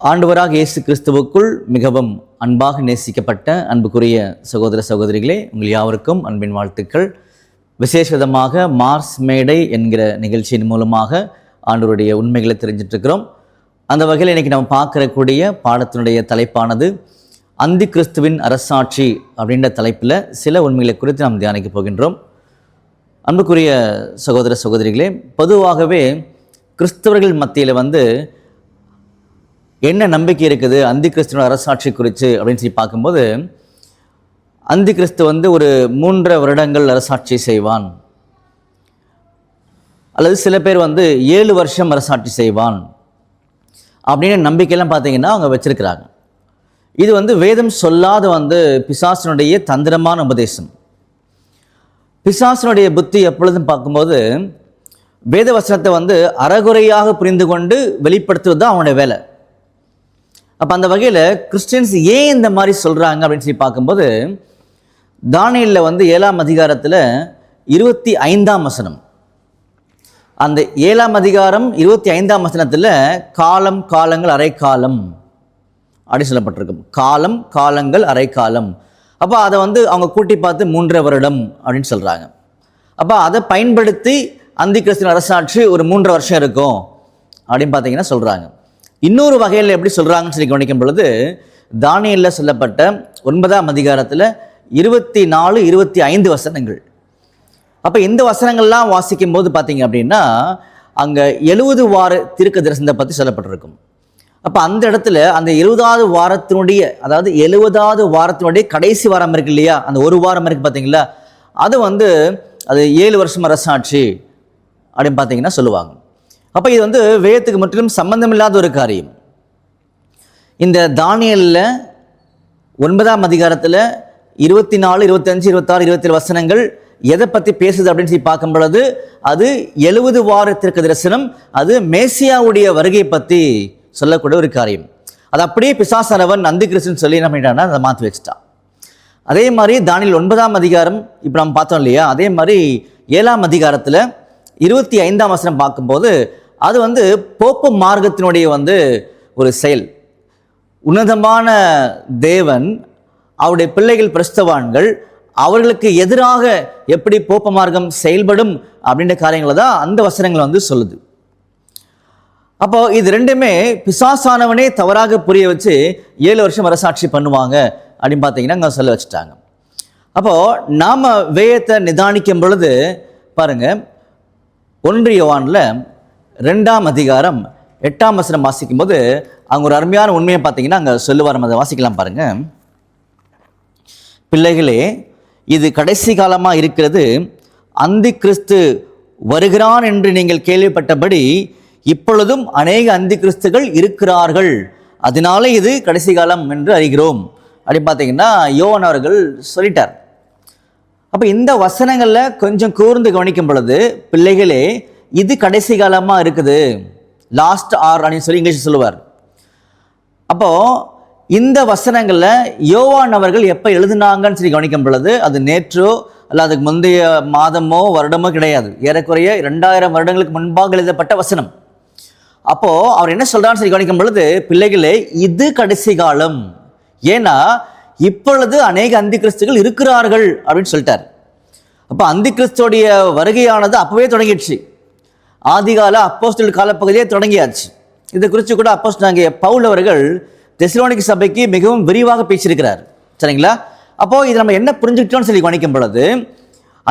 ஆண்டவராக இயேசு கிறிஸ்துவுக்குள் மிகவும் அன்பாக நேசிக்கப்பட்ட அன்புக்குரிய சகோதர சகோதரிகளே உங்கள் யாவருக்கும் அன்பின் வாழ்த்துக்கள். விசேஷ விதமாக மார்ஸ் மேடை என்கிற நிகழ்ச்சியின் மூலமாக ஆண்டவருடைய உண்மைகளை தெரிஞ்சிட்ருக்கிறோம். அந்த வகையில் இன்னைக்கு நம்ம பார்க்கறக்கூடிய பாடத்தினுடைய தலைப்பானது அந்தி கிறிஸ்துவின் அரசாட்சி அப்படின்ற தலைப்பில் சில உண்மைகளை குறித்து நாம் தியானிக்க போகின்றோம். அன்புக்குரிய சகோதர சகோதரிகளே பொதுவாகவே கிறிஸ்தவர்கள் மத்தியில் வந்து என்ன நம்பிக்கை இருக்குது? அந்தி கிறிஸ்துவ அரசாட்சி குறித்து அப்படின்னு சொல்லி பார்க்கும்போது அந்தி கிறிஸ்து வந்து ஒரு மூன்றரை வருடங்கள் அரசாட்சி செய்வான். அல்லது சில பேர் வந்து ஏழு வருஷம் அரசாட்சி செய்வான். அப்படின்னு நம்பிக்கையெல்லாம் பார்த்தீங்கன்னா அவங்க வச்சுருக்கிறாங்க. இது வந்து வேதம் சொல்லாத வந்து பிசாசனுடைய தந்திரமான உபதேசம். பிசாசனுடைய புத்தி எப்பொழுதும் பார்க்கும்போது வேத வசனத்தை வந்து அறகுறையாக புரிந்து கொண்டு வெளிப்படுத்துவது தான் அவனுடைய வேலை. அப்போ அந்த வகையில் கிறிஸ்டின்ஸ் ஏன் இந்த மாதிரி சொல்கிறாங்க அப்படின்னு சொல்லி பார்க்கும்போது தானியலில் வந்து ஏழாம் அதிகாரத்தில் இருபத்தி ஐந்தாம் வசனம். அந்த ஏழாம் அதிகாரம் இருபத்தி ஐந்தாம் வசனத்தில் காலம் காலங்கள் அரைக்காலம் அப்படி சொல்லப்பட்டிருக்கும் காலம் காலங்கள் அரைக்காலம். அப்போ அதை வந்து அவங்க கூட்டி பார்த்து மூன்றரை வருடம் அப்படின்னு சொல்கிறாங்க அப்போ அதை பயன்படுத்தி அந்தி கிறிஸ்தின் அரசாட்சி ஒரு மூன்று வருஷம் இருக்கும் அப்படின்னு பார்த்தீங்கன்னா சொல்கிறாங்க இன்னொரு வகையில் எப்படி சொல்கிறாங்கன்னு சொல்லி கவனிக்கும் பொழுது தானியலில் சொல்லப்பட்ட ஒன்பதாம் அதிகாரத்தில் இருபத்தி நாலு இருபத்தி ஐந்து வசனங்கள். அப்போ இந்த வசனங்கள்லாம் வாசிக்கும் போது பார்த்தீங்க அப்படின்னா அங்கே எழுபது வார திருக்க தரிசனத்தை பற்றி சொல்லப்பட்டிருக்கும். அப்போ அந்த இடத்துல அந்த எழுபதாவது வாரத்தினுடைய அதாவது எழுபதாவது வாரத்தினுடைய கடைசி வாரம் இருக்கு இல்லையா? அந்த ஒரு வாரம் இருக்குது பார்த்தீங்களா அது வந்து அது ஏழு வருஷம் அரசாட்சி அப்படின்னு பார்த்தீங்கன்னா சொல்லுவாங்க. அப்போ இது வந்து வேதத்துக்கு முற்றிலும் சம்பந்தமில்லாத ஒரு காரியம். இந்த தானியலில் ஒன்பதாம் அதிகாரத்தில் இருபத்தி நாலு இருபத்தஞ்சு இருபத்தாறு இருபத்தேழு வசனங்கள் எதை பற்றி பேசுது அப்படின்னு சொல்லி பார்க்கும் பொழுது அது எழுபது வாரத்திற்கு தரிசனம் அது மேசியாவுடைய வருகை பற்றி சொல்லக்கூடிய ஒரு காரியம். அது அப்படியே பிசாசனவன் நந்தி கிறிஸ்துன்னு சொல்லி என்ன பண்ணிட்டான்னா அதை மாற்றி வச்சுட்டான் அதே மாதிரி தானியில் ஒன்பதாம் அதிகாரம் இப்போ நம்ம பார்த்தோம் இல்லையா? அதே மாதிரி ஏழாம் அதிகாரத்தில் இருபத்தி ஐந்தாம் வசனம் பார்க்கும்போது அது வந்து போப்பு மார்க்கத்தினுடைய வந்து ஒரு செயல். உன்னதமான தேவன் அவருடைய பிள்ளைகள் பிரஸ்தவான்கள் அவர்களுக்கு எதிராக எப்படி போப்ப மார்க்கம் செயல்படும் அப்படின்ற காரியங்களை தான் அந்த வசனங்கள் வந்து சொல்லுது. அப்போ இது ரெண்டுமே பிசாசானவனே தவறாக புரிய வச்சு ஏழு வருஷம் அரசாட்சி பண்ணுவாங்க அப்படின்னு பார்த்தீங்கன்னா அங்கே சொல்ல வச்சுட்டாங்க. அப்போது நாம் வேயத்தை நிதானிக்கும் பொழுது பாருங்க ஒன்று யோவானில் ரெண்டாம் அதிகாரம் எட்டாம் வசனம் வாசிக்கும் போது அவங்க ஒரு அருமையான உண்மையை பார்த்தீங்கன்னா அங்கே சொல்லுவார். அதை வாசிக்கலாம் பாருங்க. பிள்ளைகளே இது கடைசி காலமாக இருக்கிறது. அந்தி கிறிஸ்து வருகிறான் என்று நீங்கள் கேள்விப்பட்டபடி இப்பொழுதும் அநேக அந்தி கிறிஸ்துகள் இருக்கிறார்கள். அதனால இது கடைசி காலம் என்று அறிகிறோம். அப்படின்னு பார்த்தீங்கன்னா யோவன் அவர்கள் சொல்லிட்டார். அப்போ இந்த வசனங்களில் கொஞ்சம் கூர்ந்து கவனிக்கும் பொழுது பிள்ளைகளே இது கடைசி காலமாக இருக்குது. லாஸ்ட் ஆர் அப்படின்னு சொல்லி இங்கிலீஷ் சொல்லுவார். அப்போது இந்த வசனங்களில் யோவான் அவர்கள் எப்போ எழுதுனாங்கன்னு சொல்லி கவனிக்கும் பொழுது அது நேற்றோ அல்ல அதுக்கு முந்தைய மாதமோ வருடமோ கிடையாது. ஏறக்குறைய ரெண்டாயிரம் வருடங்களுக்கு முன்பாக எழுதப்பட்ட வசனம். அப்போது அவர் என்ன சொல்கிறான்னு சொல்லி கவனிக்கும் பொழுது பிள்ளைகளே இது கடைசி காலம். ஏன்னா இப்பொழுது அநேக அந்தி கிறிஸ்துகள் இருக்கிறார்கள் அப்படின்னு சொல்லிட்டார். அப்போ அந்தி கிறிஸ்துடைய வருகையானது அப்போவே தொடங்கிடுச்சு. ஆதிகால அப்போஸ்டல் காலப்பகுதியே தொடங்கியாச்சு. இதை குறித்து கூட அப்போஸ்ட் நாங்கள் பவுல் அவர்கள் தெசிலோனிக் சபைக்கு மிகவும் விரிவாக பேசியிருக்கிறார். சரிங்களா? அப்போது இது நம்ம என்ன புரிஞ்சுக்கிட்டோம்னு சொல்லி கவனிக்கும் பொழுது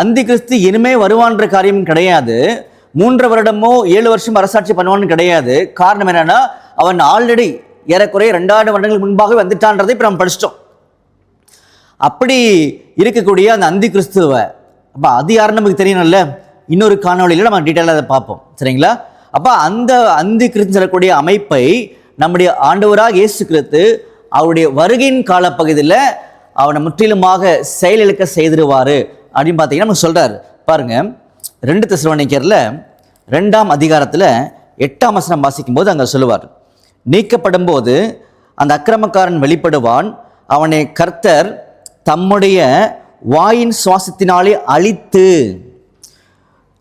அந்தி கிறிஸ்து இனிமே வருவான்ற காரியம் கிடையாது. மூன்று வருடமோ ஏழு வருஷம் அரசாட்சி பண்ணுவான்னு கிடையாது. காரணம் என்னென்னா அவன் ஆல்ரெடி ஏறக்குறைய ரெண்டாயிரம் வருடங்களுக்கு முன்பாக வந்துட்டான்றதை இப்போ நம்ம படிச்சிட்டோம். அப்படி இருக்கக்கூடிய அந்த அந்தி கிறிஸ்துவை அப்போ அது யாருன்னு நமக்கு தெரியணும்ல? இன்னொரு காணொளியில் நம்ம டீட்டெயிலாக அதை பார்ப்போம். சரிங்களா? அப்போ அந்த அந்தி கிறிஸ்து சொல்லக்கூடிய அமைப்பை நம்முடைய ஆண்டவராக இயேசு கிறிஸ்து அவருடைய வருகையின் காலப்பகுதியில் அவனை முற்றிலுமாக செயலிழக்க செய்திருவார் அப்படின்னு பார்த்தீங்கன்னா நம்ம சொல்கிறார் பாருங்கள் ரெண்டு தெசலோனிக்கரில் ரெண்டாம் அதிகாரத்தில் எட்டாம் வசனம் வாசிக்கும்போது அங்கே சொல்லுவார். நீக்கப்படும் போது அந்த அக்கிரமக்காரன் வெளிப்படுவான் அவனை கர்த்தர் தம்முடைய வாயின் சுவாசத்தினாலே அழித்து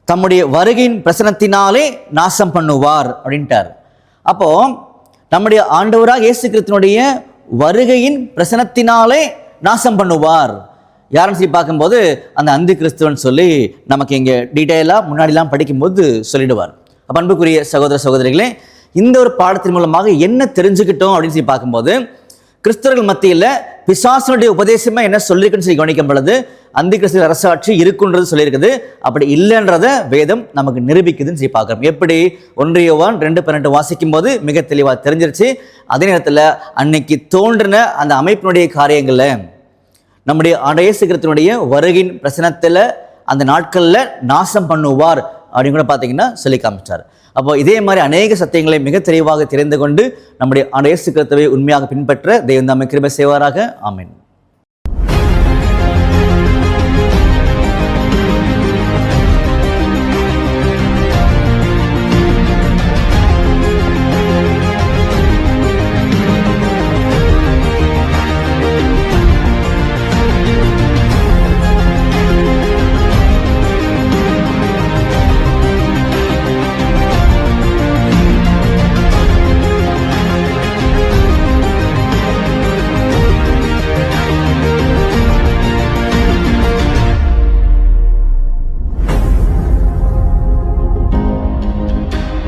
தம்முடைய வருகையின் பிரசனத்தினாலே நாசம் பண்ணுவார் அப்படின்ட்டார். அப்போ நம்முடைய ஆண்டவராக இயேசு கிறிஸ்தனுடைய வருகையின் பிரசனத்தினாலே நாசம் பண்ணுவார். யாருன்னு சொல்லி பார்க்கும்போது அந்த அந்தி கிறிஸ்துவன் சொல்லி நமக்கு இங்கே டீட்டெயிலாக முன்னாடிலாம் படிக்கும்போது சொல்லிடுவார். அப்போ அன்புக்குரிய சகோதர சகோதரிகளே இந்த ஒரு பாடத்தின் மூலமாக என்ன தெரிஞ்சுக்கிட்டோம் அப்படின்னு சொல்லி பார்க்கும்போது கிறிஸ்தவர்கள் மத்தியில் பிசாசனுடைய உபதேசமே என்ன சொல்லியிருக்குன்னு சொல்லி கவனிக்கும் பொழுது அந்தி கிறிஸ்து அரசாட்சி இருக்குன்றது சொல்லியிருக்குது. அப்படி இல்லைன்றத வேதம் நமக்கு நிரூபிக்குதுன்னு சொல்லி பார்க்குறோம். எப்படி? ஒன்றியவான் ரெண்டு பன்னெண்டு வாசிக்கும் போது மிக தெளிவாக தெரிஞ்சிருச்சு. அதே நேரத்தில் அன்னைக்கு தோன்றின அந்த அமைப்பினுடைய காரியங்களில் நம்முடைய அடையசுகிறத்தினுடைய வருகின் பிரசனத்தில் அந்த நாட்களில் நாசம் பண்ணுவார். அப்படின்னு கூட பார்த்தீங்கன்னா சொல்லி காமிச்சார். அப்போ இதே மாதிரி அநேக சத்தியங்களை மிக தெளிவாக தெரிந்து கொண்டு நம்முடைய அடையசுகிறத்தவை உண்மையாக பின்பற்ற தெய்வந்தாமை நம்மை கிருபை செய்வாராக. ஆமீன்.